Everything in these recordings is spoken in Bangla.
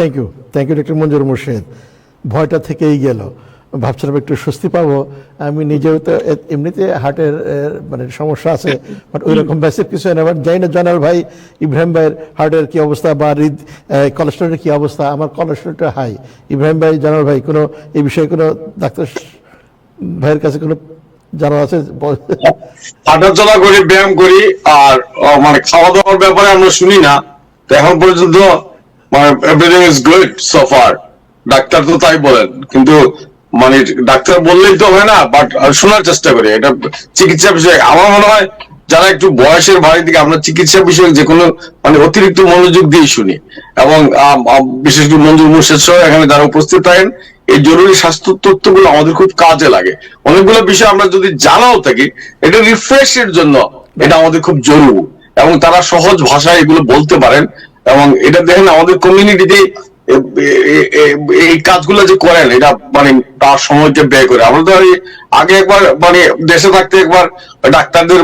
Thank you thank you doctor Manzur Murshed ভয়টা থেকেই গেল। ভাবছিলাম একটু স্বস্তি পাবো। আমি নিজেও তো এমনিতে হার্টের মানে সমস্যা আছে বাট ওই রকম বেসিক কিছু না। বাট জানি না জনাল ভাই, ইব্রাহিম ভাইয়ের হার্টের কি অবস্থা বা হৃদ কোলেস্ট্রলের কি অবস্থা? আমার কোলেস্ট্রলটা হাই ইব্রাহিম ভাই জনাল ভাই, কোনো, এই বিষয়ে কোনো ডাক্তার ভাইয়ের কাছে কোনো জানা আছে? হাঁটাচলা করি ব্যায়াম করি, আর মানে খাওয়া দাওয়ার ব্যাপারে আমরা শুনি না। এখন পর্যন্ত everything is good so far doctor তো তাই বলেন, কিন্তু মানে ডাক্তার বললেই তো হয় না বাট শোনার চেষ্টা করি। এটা চিকিৎসা বিষয়ে আমার মনে হয় যারা একটু বয়সের ভারী দিকে, আমরা চিকিৎসা বিষয়ে যে কোনো মানে অতিরিক্ত মনোযোগ দিয়ে শুনি। এবং বিশেষ করে মঞ্জুর মুর্শেদ সহ এখানে যারা উপস্থিত থাকেন, এই জরুরি স্বাস্থ্য তথ্যগুলো আমাদের খুব কাজে লাগে। অনেকগুলো বিষয় আমরা যদি জানাও থাকি, এটা রিফ্রেশের জন্য এটা আমাদের খুব জরুরি। এবং তারা সহজ ভাষায় এগুলো বলতে পারেন এবং এটা দেখেন আমাদের কমিউনিটিতে এই কাজগুলো যে করেন, এটা মানে তার সময়কে ব্যয় করে। আমরা তো আগে একবার মানে দেশে থাকতে একবার ডাক্তারদের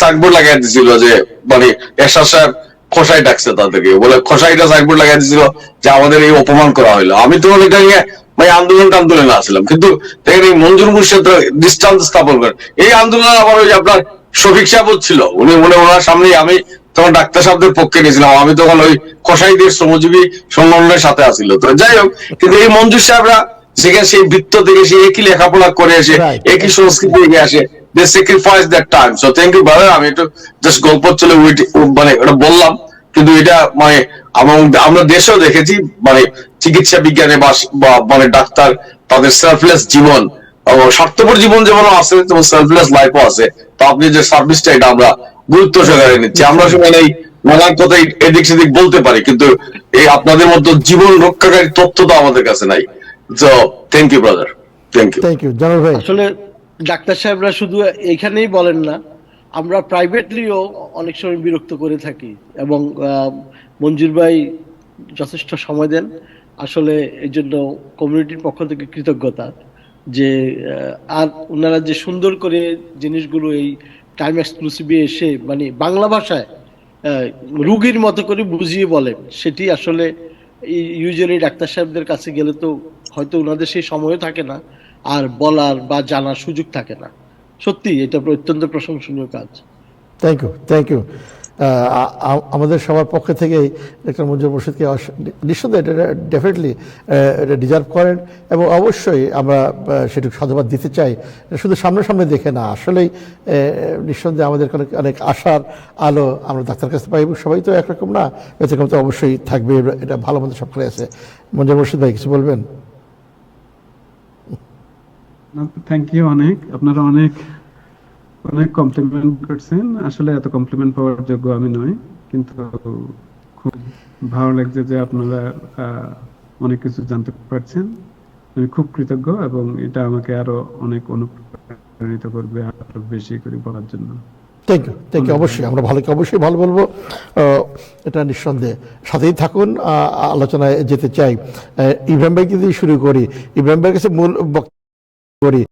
সাইনবোর্ড লাগিয়ে দিছিল যে মানে এরশাদ সাহেব খোসাই ডাকছে তাদেরকে। বলে, খোসাইটা সাইনবোর্ড লাগিয়ে দিছিল যে আমাদের এই অপমান করা হলো আমি তো এটা নিয়ে মানে আন্দোলন আন্দোলনে আসলাম কিন্তু দেখেন এই মঞ্জুর মুর্শেদ দৃষ্টান্ত স্থাপন করেন। এই আন্দোলন আবার ওই যে আপনার শফিক সাহেব ছিল। উনি মনে ওনার সামনেই আমি তখন ডাক্তার সাহেবদের পক্ষে নিয়েছিলাম আমি তখন ওই কসাইদের শ্রমজীবী সংগঠনের সাথে আসছিল তো যাই হোক কিন্তু এই মঞ্জুর সাহেবরা সেখানে সেই বৃত্ত থেকে সে একই লেখাপড়া করে এসে একই সংস্কৃতি থেকে আসে। They sacrifice that time so thank you brother আমি একটু জাস্ট গল্প চলে মানে ওটা বললাম। কিন্তু এটা মানে আমরা- দেশেও দেখেছি মানে চিকিৎসা বিজ্ঞানে বা মানে ডাক্তার তাদের সেলফলেস জীবন স্বার্থপর জীবন যেমন আছে তেমন সেলফলেস লাইফও আছে। তো আপনি যে সার্ভিসটা এটা আমরা গুরুত্ব সহকারে নিচ্ছি। আমরা সময় এই নানান কথা এদিক সেদিক বলতে পারি কিন্তু এই আপনাদের মতো জীবন রক্ষাকারী তথ্য তো আমাদের কাছে নাই। তো thank you brother thank you thank you জনাল ভাই। আসলে ডাক্তার সাহেবরা শুধু এখানেই বলেন না আমরা প্রাইভেটলিও অনেক সময় বিরক্ত করে থাকি এবং আহ, মঞ্জুর ভাই যথেষ্ট সময় দেন। আসলে এই জন্য কমিউনিটির পক্ষ থেকে কৃতজ্ঞতা যে আহ, আর ওনারা যে সুন্দর করে জিনিসগুলো এই টাইম এক্সক্লুসিভে এসে মানে বাংলা ভাষায় রুগীর মতো করে বুঝিয়ে বলেন সেটি আসলে ইউজুয়ালি ডাক্তার সাহেবদের কাছে গেলে তো হয়তো ওনাদের সেই সময়ও থাকে না, আর বলার বা জানার সুযোগ থাকে না। সত্যি এটা অত্যন্ত প্রশংসনীয় কাজ। থ্যাংক ইউ থ্যাংক ইউ আমাদের সবার পক্ষ থেকেই ডক্টর মঞ্জুর মুর্শিদকে নিঃসন্দেহে এটা ডেফিনেটলি এটা ডিজার্ভ করেন এবং অবশ্যই আমরা সেটুকু সাধুবাদ দিতে চাই। শুধু সামনাসামনি দেখে না, আসলেই নিঃসন্দেহে আমাদের অনেক অনেক আশার আলো আমরা ডাক্তার কাছে পাই এবং সবাই তো একরকম না এরকম তো অবশ্যই থাকবে, এটা ভালো মন্দ সবখানে আছে। মঞ্জুর মুর্শিদ ভাই, কিছু বলবেন? থ্যাংক ইউ অনেক। আপনারা অনেক অনেক কমপ্লিমেন্ট করছেন আসলে এত কমপ্লিমেন্ট পাওয়ার যোগ্য আমি নই, কিন্তু খুব ভালো লাগছে যে আপনারা অনেক কিছু জানতে পারছেন। আমি খুব কৃতজ্ঞ এবং এটা আমাকে আরও অনেক অনুপ্রাণিত করবে আরও বেশি করে বলার জন্য। থ্যাংক ইউ থ্যাংক ইউ অবশ্যই। আমরা ভালোকে অবশ্যই ভালো বলব। এটা নিঃসন্দেহে। সাথেই থাকুন আলোচনায় যেতে চাই। ইব্রাহিম ভাইকে দিয়ে শুরু করি, ইব্রাহিম ভাইয়ের কাছে মূল বক্তব্য করি।